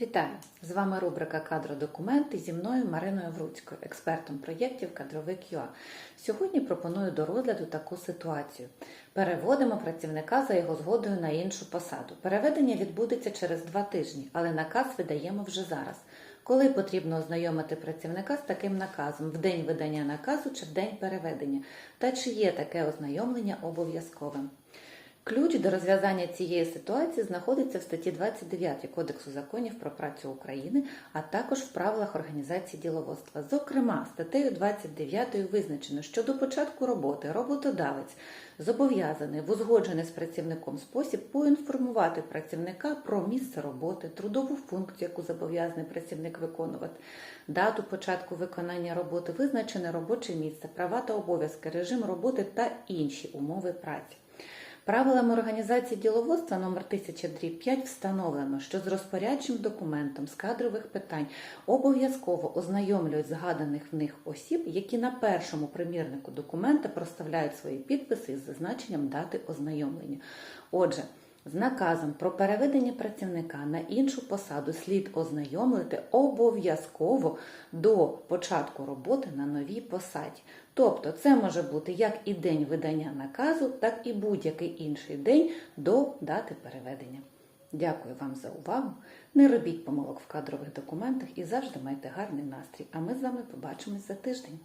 Вітаю! З вами рубрика Кадродокументи зі мною Мариною Вруцькою, експертом проєктів Кадровик ЮА. Сьогодні пропоную до розгляду таку ситуацію. Переводимо працівника за його згодою на іншу посаду. Переведення відбудеться через два тижні, але наказ видаємо вже зараз. Коли потрібно ознайомити працівника з таким наказом в день видання наказу чи в день переведення, та чи є таке ознайомлення обов'язковим. Ключ до розв'язання цієї ситуації знаходиться в статті 29 Кодексу законів про працю України, а також в правилах організації діловодства. Зокрема, статтею 29 визначено, що до початку роботи роботодавець зобов'язаний в узгоджений з працівником спосіб поінформувати працівника про місце роботи, трудову функцію, яку зобов'язаний працівник виконувати, дату початку виконання роботи, визначене робоче місце, права та обов'язки, режим роботи та інші умови праці. Правилами організації діловодства номер 1005 встановлено, що з розпорядчим документом з кадрових питань обов'язково ознайомлюють згаданих в них осіб, які на першому примірнику документа проставляють свої підписи із зазначенням дати ознайомлення. Отже, з наказом про переведення працівника на іншу посаду слід ознайомити обов'язково до початку роботи на новій посаді. Тобто це може бути як і день видання наказу, так і будь-який інший день до дати переведення. Дякую вам за увагу. Не робіть помилок в кадрових документах і завжди майте гарний настрій. А ми з вами побачимось за тиждень.